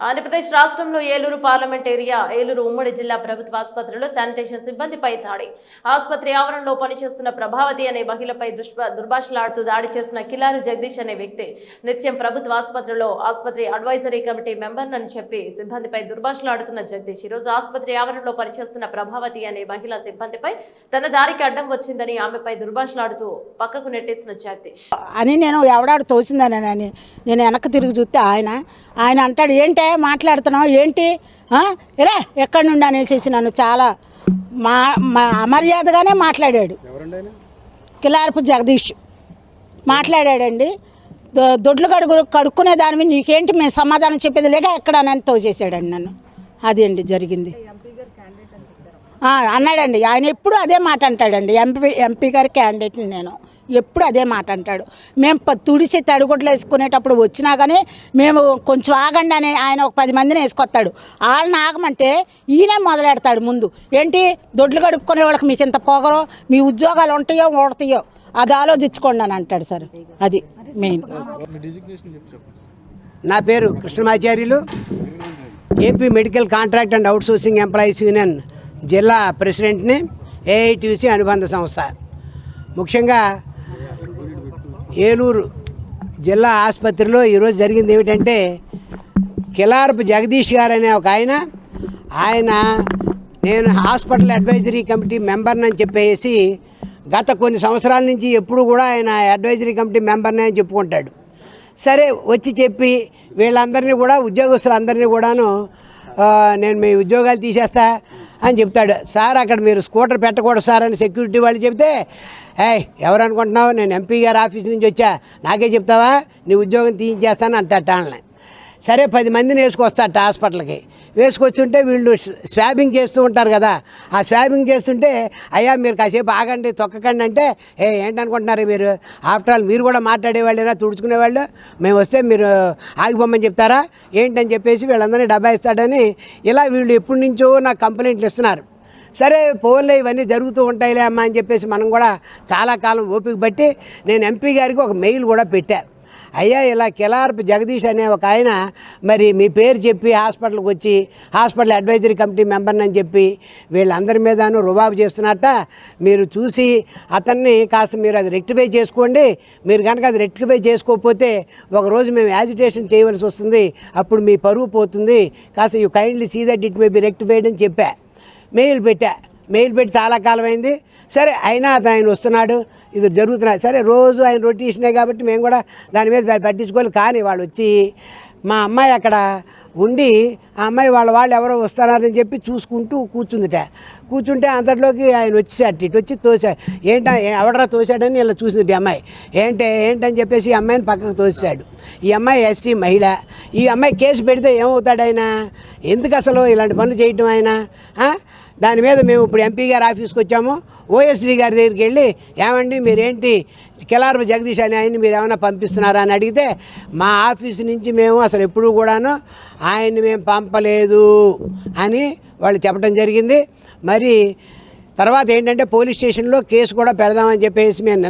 ఆంధ్రప్రదేశ్ రాష్ట్రంలో Eluru parliament area Eluru ఉమ్మడి జిల్లా ప్రభుత్వ ఆసుపత్రిలో శానిటేషన్ సిబ్బందిపై దాడి. ఆసుపత్రి ఆవరణలో పనిచేస్తున్న ప్రభావతి అనే మహిళపై దుర్భాషలాడుతూ దాడి చేసిన కిలారు జగదీష్ అనే వ్యక్తి నిత్యం ప్రభుత్వ ఆసుపత్రిలో ఆసుపత్రి అడ్వైజరీ కమిటీ మెంబర్ అని చెప్పి సిబ్బందిపై దుర్భాషలాడుతున్న జగదీష్. ఈరోజు రోజు ఆసుపత్రి ఆవరణలో పనిచేస్తున్న ప్రభావతి అనే మహిళా సిబ్బందిపై తన దారికి అడ్డం వచ్చిందని ఆమెపై దుర్భాషలాడుతూ పక్కకు నెట్టేసిన జగదీష్. అని నేను ఎవడాడు తోసిందని నేను వెనక్కి తిరిగి చూస్తే ఆయన ఆయన అంటాడు ఏంటే మాట్లాడుతున్నావు? ఏంటి? ఇలా ఎక్కడి నుండి అనేసి నన్ను చాలా మా మా అమర్యాదగానే మాట్లాడాడు. కిలారపు జగదీష్. మాట్లాడాడండి. దొడ్లు కడుగు కడుక్కునే దాని మీద నీకేంటి మేము సమాధానం చెప్పేది లేక ఎక్కడ అని తోసేసాడండి నన్ను. అది అండి జరిగింది. అన్నాడండి. ఆయన ఎప్పుడు అదే మాట అంటాడండి. ఎంపీ ఎంపీ గారి క్యాండిడేట్ని నేను. ఎప్పుడు అదే మాట అంటాడు. మేము ప- తుడిసి తడిగుడ్లు వేసుకునేటప్పుడు వచ్చినా కానీ మేము కొంచెం ఆగండి అని ఆయన ఒక పది మందిని వేసుకొస్తాడు. వాళ్ళని ఆగమంటే ఈయనే మొదలెడతాడు ముందు. ఏంటి? దొడ్లు కడుక్కునే వాళ్ళకి మీకు ఇంత పొగరో మీ ఉద్యోగాలు ఉంటాయో ఓడతాయో అది ఆలోచించుకోండి అని అంటాడు సార్. అది మెయిన్. నా పేరు Krishnamacharyulu. AP medical contract and outsourcing employees union జిల్లా ప్రెసిడెంట్ని ఏఐటీసీ అనుబంధ సంస్థ. ముఖ్యంగా ఏలూరు జిల్లా ఆసుపత్రిలో ఈరోజు జరిగింది ఏమిటంటే కిలార్పు జగదీష్ గారు అనే ఒక ఆయన ఆయన నేను హాస్పిటల్ అడ్వైజరీ కమిటీ మెంబర్ని అని చెప్పేసి గత కొన్ని సంవత్సరాల నుంచి ఎప్పుడు కూడా ఆయన అడ్వైజరీ కమిటీ మెంబర్ని అని చెప్పుకుంటాడు. సరే వచ్చి చెప్పి వీళ్ళందరినీ కూడా ఉద్యోగస్తులందరినీ కూడాను నేను మీ ఉద్యోగాలు తీసేస్తా అని చెప్తాడు. సార్ అక్కడ మీరు స్కూటర్ పెట్టకూడదు సార్ అని సెక్యూరిటీ వాళ్ళు చెప్తే ఏయ్ ఎవరు అనుకుంటున్నావు? నేను ఎంపీ గారి ఆఫీస్ నుంచి వచ్చా. నాకే చెప్తావా? నీ ఉద్యోగం తీయించేస్తాను అంటట వాళ్ళని సరే పది మందిని వేసుకొస్తాట హాస్పిటల్కి. వేసుకొచ్చుంటే వీళ్ళు స్వాబింగ్ చేస్తూ ఉంటారు కదా. ఆ స్వాబింగ్ చేస్తుంటే అయ్యా మీరు కాసేపు ఆగండి తొక్కకండి అంటే ఏ ఏంటనుకుంటున్నారు మీరు? ఆఫ్టర్ ఆల్ మీరు కూడా మాట్లాడేవాళ్ళేనా? తుడుచుకునేవాళ్ళు? మేము వస్తే మీరు ఆగిపోమని చెప్తారా? ఏంటని చెప్పేసి వీళ్ళందరినీ డబ్బా ఇస్తాడని ఇలా వీళ్ళు ఎప్పటి నుంచో నాకు కంప్లైంట్లు ఇస్తున్నారు. సరే పోన్లే ఇవన్నీ జరుగుతూ ఉంటాయిలే అమ్మా అని చెప్పేసి మనం కూడా చాలా కాలం ఓపిక బట్టి నేను ఎంపీ గారికి ఒక మెయిల్ కూడా పెట్టా. అయ్యా ఇలా కిలార్పు జగదీష్ అనే ఒక ఆయన మరి మీ పేరు చెప్పి హాస్పిటల్కి వచ్చి హాస్పిటల్ అడ్వైజరీ కమిటీ మెంబర్ని అని చెప్పి వీళ్ళందరి మీదను రుబాబు చేస్తున్నట్ట. మీరు చూసి అతన్ని కాస్త మీరు అది రెక్టిఫై చేసుకోండి. మీరు కనుక అది రెక్టిఫై చేసుకోకపోతే ఒకరోజు మేము యాజిటేషన్ చేయవలసి వస్తుంది. అప్పుడు మీ పరువు పోతుంది. కాస్త you kindly see that it may be rectified అని చెప్పా. మెయిల్ పెట్టా. మెయిల్ పెట్టి చాలా కాలం అయింది. సరే అయినా అతను ఆయన వస్తున్నాడు. ఇది జరుగుతున్నాయి సరే రోజు ఆయన రొటీషనే కాబట్టి మేము కూడా దాని మీద పట్టించుకోవాలి. కానీ వాళ్ళు వచ్చి మా అమ్మాయి అక్కడ ఉండి ఆ అమ్మాయి వాళ్ళ వాళ్ళు ఎవరో వస్తున్నారని చెప్పి చూసుకుంటూ కూర్చుందిట. కూర్చుంటే అంతట్లోకి ఆయన వచ్చేసాడు. ఇటు వచ్చి తోసా ఏంట ఎవడరా తోసాడని ఇలా చూసింది ఈ అమ్మాయి. ఏంటే ఏంటని చెప్పేసి ఈ అమ్మాయిని పక్కకు తోసాడు. ఈ అమ్మాయి ఎస్సీ మహిళ. ఈ అమ్మాయి కేసు పెడితే ఏమవుతాడు ఆయన? ఎందుకు అసలు ఇలాంటి పనులు చేయటం ఆయన? దాని మీద మేము ఇప్పుడు ఎంపీ గారి ఆఫీస్కి వచ్చాము. ఓఎస్డీ గారి దగ్గరికి వెళ్ళి ఏమండి మీరేంటి కిలారపు జగదీష్ అనే ఆయన్ని మీరు ఏమైనా పంపిస్తున్నారా? అని అడిగితే మా ఆఫీస్ నుంచి మేము అసలు ఎప్పుడూ కూడాను ఆయన్ని మేము పంపలేదు అని వాళ్ళు చెప్పడం జరిగింది. మరి తర్వాత ఏంటంటే పోలీస్ స్టేషన్లో కేసు కూడా పెడదామని చెప్పేసి మేము